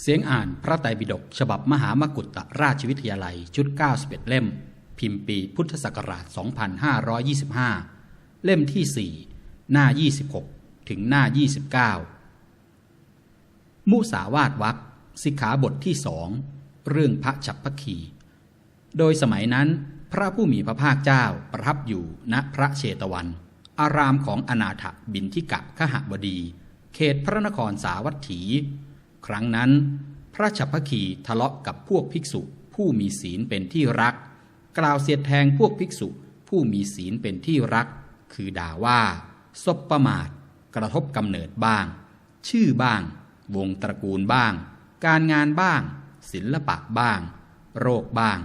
เสียงอ่านพระไตรปิฎกฉบับมหามกุฏตราชวิทยาลัยชุด 91 เล่ม พิมพ์ปีพุทธศักราช 2525 เล่มที่ 4 หน้า 26 ถึงหน้า 29 มุสาวาทวักสิกขาบทที่สองเรื่องพระฉับพคี โดยสมัยนั้นพระผู้มีพระภาคเจ้าประทับอยู่ณพระเชตวัน อารามของอนาถบินทิกะขหบดี เขตพระนครสาวัตถี ครั้งนั้น พระฉับพคีทะเลาะกับพวกภิกษุผู้มีศีลเป็นที่รัก กล่าวเสียดแทงพวกภิกษุผู้มีศีลเป็นที่รัก คือด่าว่าซบประมาท กระทบกำเนิดบ้าง ชื่อบ้าง วงตระกูลบ้าง การงานบ้าง ศิลปะบ้าง โรคบ้าง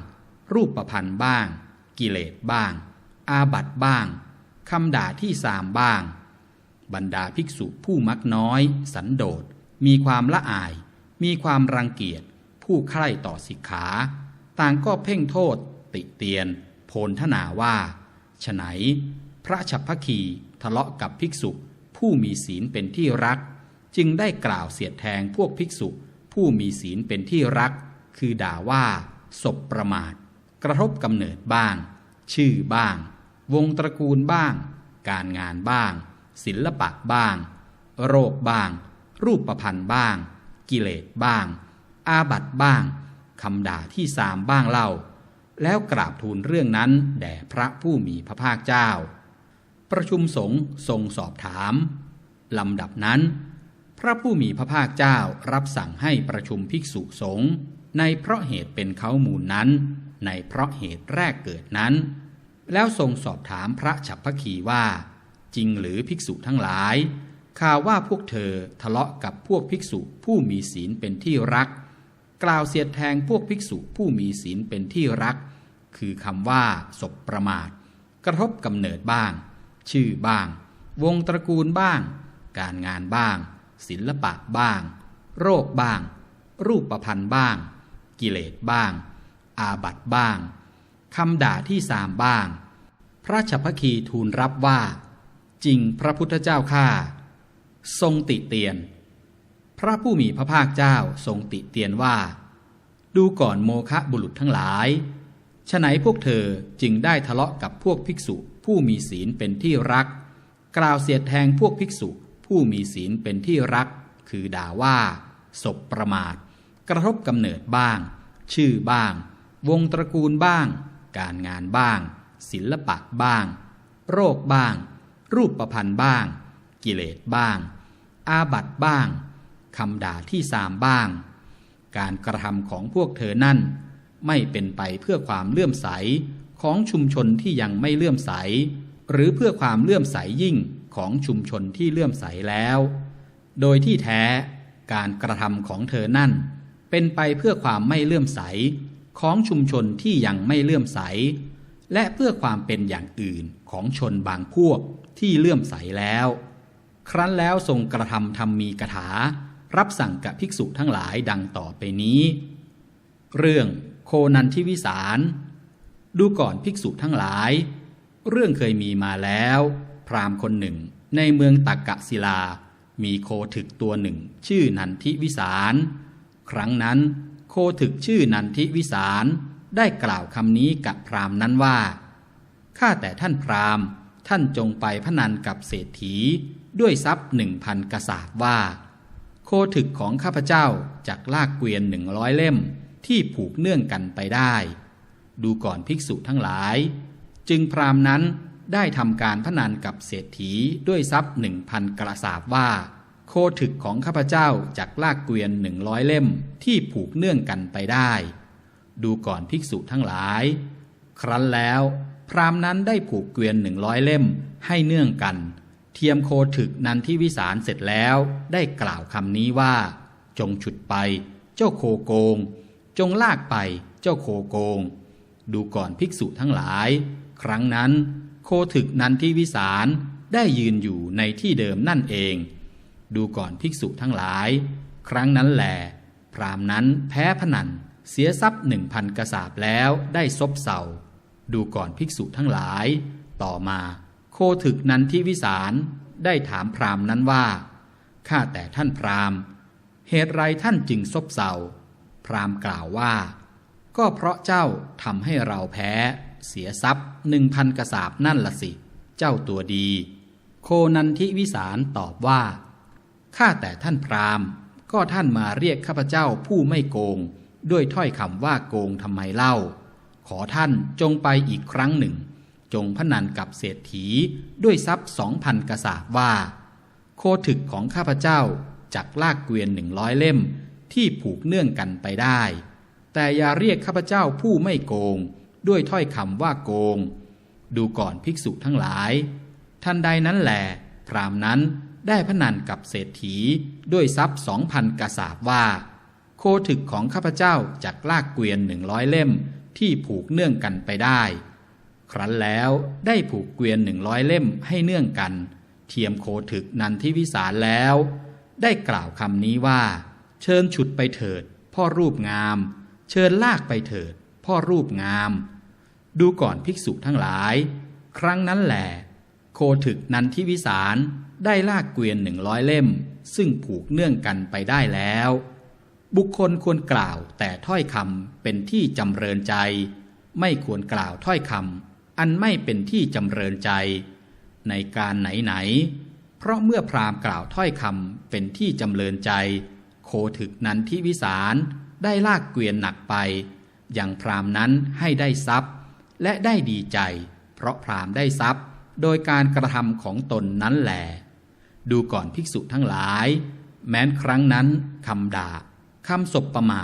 รูปประพันธ์บ้าง กิเลสบ้าง อาบัตบ้างคำด่าที่สามบ้าง บรรดาภิกษุผู้มักน้อย สันโดษ มีความละอาย มีความรังเกียจ ผู้ใคร่ต่อสิกขา ต่างก็เพ่งโทษ ติเตียน โพลทนาว่าฉไหน พระฉับพคีทะเลาะกับภิกษุ ผู้มีศีลเป็นที่รัก จึงได้กล่าวเสียดแทงพวกภิกษุ ผู้มีศีลเป็นที่รัก คือด่าว่าศพประมาท กระทบกำเนิดบ้าง ชื่อบ้าง วงตระกูลบ้าง การงานบ้าง ศิลปะบ้าง โรคบ้าง รูปประพันธ์บ้าง กิเลสบ้าง อาบัตบ้างคำด่าที่สามบ้างเล่า แล้วกราบทูลเรื่องนั้นแด่พระผู้มีพระภาคเจ้า ประชุมสงฆ์ทรงสอบถามลำดับนั้น พระผู้มีพระภาคเจ้ารับสั่งให้ประชุมภิกษุสงฆ์ในเพราะเหตุเป็นเขามูลนั้น ในเพราะเหตุแรกเกิดนั้น แล้วทรงสอบถามพระฉับพคีว่า จริงหรือภิกษุทั้งหลาย ข่าวว่าพวกเธอทะเลาะกับพวกภิกษุผู้มีศีลเป็นที่รัก กล่าวเสียดแทงพวกภิกษุผู้มีศีลเป็นที่รัก คือคำว่าศพประมาท กระทบกำเนิดบ้าง ชื่อบ้าง วงตระกูลบ้าง การงานบ้าง ศิลปะบ้าง โรคบ้าง รูปประพันธ์บ้าง กิเลสบ้าง อาบัตบ้างคำด่าที่สามบ้าง พระฉัพพคีทูลรับว่า จริงพระพุทธเจ้าข้า ทรงติเตียน พระผู้มีพระภาคเจ้าทรงติเตียนว่า ดูก่อนโมคะบุรุษทั้งหลายฉะไหนพวกเธอจึงได้ทะเลาะกับพวกภิกษุผู้มีศีลเป็นที่รัก กล่าวเสียดแทงพวกภิกษุผู้มีศีลเป็นที่รัก คือด่าว่าศพประมาท กระทบกำเนิดบ้าง ชื่อบ้าง วงตระกูลบ้าง การงานบ้าง ศิลปะบ้าง โรคบ้าง รูปประพันธ์บ้าง กิเลสบ้าง อาบัตบ้างคำด่าที่สามบ้าง การกระทำของพวกเธอนั่น ไม่เป็นไปเพื่อความเลื่อมใสของชุมชนที่ยังไม่เลื่อมใส หรือเพื่อความเลื่อมใสยิ่งของชุมชนที่เลื่อมใสแล้ว โดยที่แท้การกระทำของเธอนั่น เป็นไปเพื่อความไม่เลื่อมใสของชุมชนที่ยังไม่เลื่อมใส และเพื่อความเป็นอย่างอื่นของชนบางพวกที่เลื่อมใสแล้ว ครั้นแล้วทรงกระทำทำมีกถา รับสั่งกับภิกษุทั้งหลายดังต่อไปนี้ เรื่องโคนันทิวิสาร ดูก่อนภิกษุทั้งหลาย เรื่องเคยมีมาแล้ว พราหมณ์คนหนึ่งในเมืองตักกะศิลา มีโคถึกตัวหนึ่ง ชื่อนันทิวิสาร ครั้งนั้น โคถึกชื่อนันทิวิสาร ได้กล่าวคำนี้กับพราหมณ์นั้นว่าข้าแต่ท่านพราหมณ์ ท่านจงไปพนันกับเศรษฐี ด้วยทรัพย์หนึ่งพันกษาบว่า โคถึกของข้าพเจ้าจากลากเกวียนหนึ่งร้อยเล่มที่ผูกเนื่องกันไปได้ ดูก่อนภิกษุทั้งหลาย จึงพรามนั้นได้ทำการพนันกับเศรษฐีด้วยทรัพย์หนึ่งพันกระสาบว่า โคถึกของข้าพเจ้าจากลากเกวียนหนึ่งร้อยเล่มที่ผูกเนื่องกันไปได้ ดูก่อนภิกษุทั้งหลาย ครั้นแล้ว พรามนั้นได้ผูกเกวียนหนึ่งร้อยเล่มให้เนื่องกัน เทียมโคถึกนันที่วิสารเสร็จแล้วได้กล่าวคำนี้ว่า จงฉุดไป เจ้าโคโกง จงลากไป เจ้าโคโกง ดูก่อนภิกษุทั้งหลาย ครั้งนั้น โคถึกนันที่วิสารได้ยืนอยู่ในที่เดิมนั่นเอง ดูก่อนภิกษุทั้งหลาย ครั้งนั้นแหลพรามนั้นแพ้พนันเสียทรัพย์หนึ่งพันกระสาบแล้วได้ซบเศร้าดูก่อนภิกษุทั้งหลาย ต่อมา โคถึกนันทิวิสารได้ถามพรามนั้นว่า ข้าแต่ท่านพรามเหตุไรท่านจึงซบเซา พรามกล่าวว่า ก็เพราะเจ้าทำให้เราแพ้ เสียทรัพย์หนึ่งพันกระสาบนั่นละสิ เจ้าตัวดี โคนันทิวิสารตอบว่า ข้าแต่ท่านพรามก็ท่านมาเรียกข้าพเจ้าผู้ไม่โกง ด้วยถ้อยคำว่าโกงทำไมเล่า ขอท่านจงไปอีกครั้งหนึ่ง จงพนันกับเศรษฐีด้วยทรัพย์สองพันกระสาบว่า โคถึกของข้าพเจ้าจักลากเกวียนหนึ่งร้อยเล่มที่ผูกเนื่องกันไปได้ แต่อย่าเรียกข้าพเจ้าผู้ไม่โกง ด้วยถ้อยคำว่าโกง ดูก่อนภิกษุทั้งหลายทันใดนั้นแหลพรามนั้นได้พนันกับเศรษฐีด้วยทรัพย์สองพันกระสาบว่า โคถึกของข้าพเจ้าจักลากเกวียนหนึ่งร้อยเล่มที่ผูกเนื่องกันไปได้ ครั้นแล้วได้ผูกเกวียนหนึ่งร้อยเล่มให้เนื่องกัน เทียมโคถึกนันทิวิสารแล้ว ได้กล่าวคำนี้ว่า เชิญฉุดไปเถิด พ่อรูปงาม เชิญลากไปเถิด พ่อรูปงาม ดูก่อนภิกษุทั้งหลาย ครั้งนั้นแหละโคถึกนันทิวิสารได้ลากเกวียนหนึ่งร้อยเล่ม ซึ่งผูกเนื่องกันไปได้แล้ว บุคคลควรกล่าวแต่ถ้อยคำเป็นที่จำเริญใจ ไม่ควรกล่าวถ้อยคำ อันไม่เป็นที่จำเริญใจ ในการไหนๆ เพราะเมื่อพราหมณ์กล่าวถ้อยคำเป็นที่จำเริญใจ โคถึกนั้นทิวิสารได้ลากเกวียนหนักไป อย่างพราหมณ์นั้นให้ได้ทรัพย์ และได้ดีใจ เพราะพราหมณ์ได้ทรัพย์ โดยการกระทำของตนนั้นแหลดูก่อนภิกษุทั้งหลาย แม้นครั้งนั้นคำด่าคำสบประมา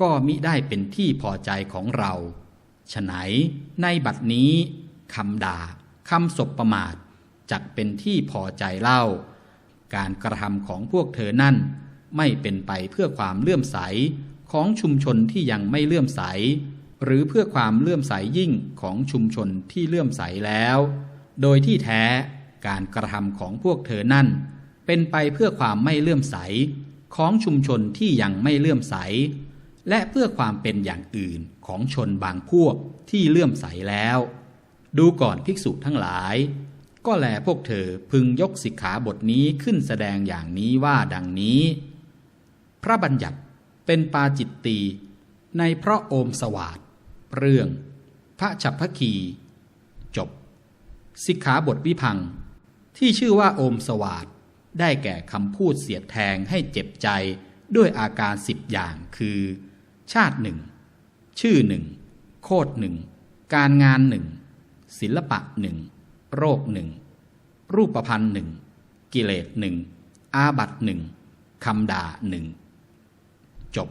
ก็มิได้เป็นที่พอใจของเรา ฉไหนในบัดนี้คำด่าคำสบประมาทจักเป็นที่พอใจเล่า การกระทำของพวกเธอนั่น ไม่เป็นไปเพื่อความเลื่อมใสของชุมชนที่ยังไม่เลื่อมใส หรือเพื่อความเลื่อมใสยิ่งของชุมชนที่เลื่อมใสแล้ว โดยที่แท้การกระทำของพวกเธอนั่น เป็นไปเพื่อความไม่เลื่อมใสของชุมชนที่ยังไม่เลื่อมใส และเพื่อความเป็นอย่างอื่น ของชนบางพวกที่เลื่อมใสแล้ว ดูก่อนภิกษุทั้งหลาย ก็แลพวกเธอพึงยกสิกขาบทนี้ขึ้นแสดงอย่างนี้ว่าดังนี้ พระบัญญัติเป็นปาจิตตีในพระโอมสวาดเรื่อง พระฉัพพคี จบ สิกขาบทวิพัง ที่ชื่อว่าโอมสวาดได้แก่คำพูดเสียดแทงให้เจ็บใจด้วยอาการสิบอย่างคือ ชาติหนึ่ง ชื่อหนึ่ง โคดหนึ่ง การงานหนึ่ง ศิลปะหนึ่ง โรคหนึ่ง รูปพันธ์หนึ่ง กิเลสหนึ่ง อาบัตหนึ่งคำด่าหนึ่ง จบ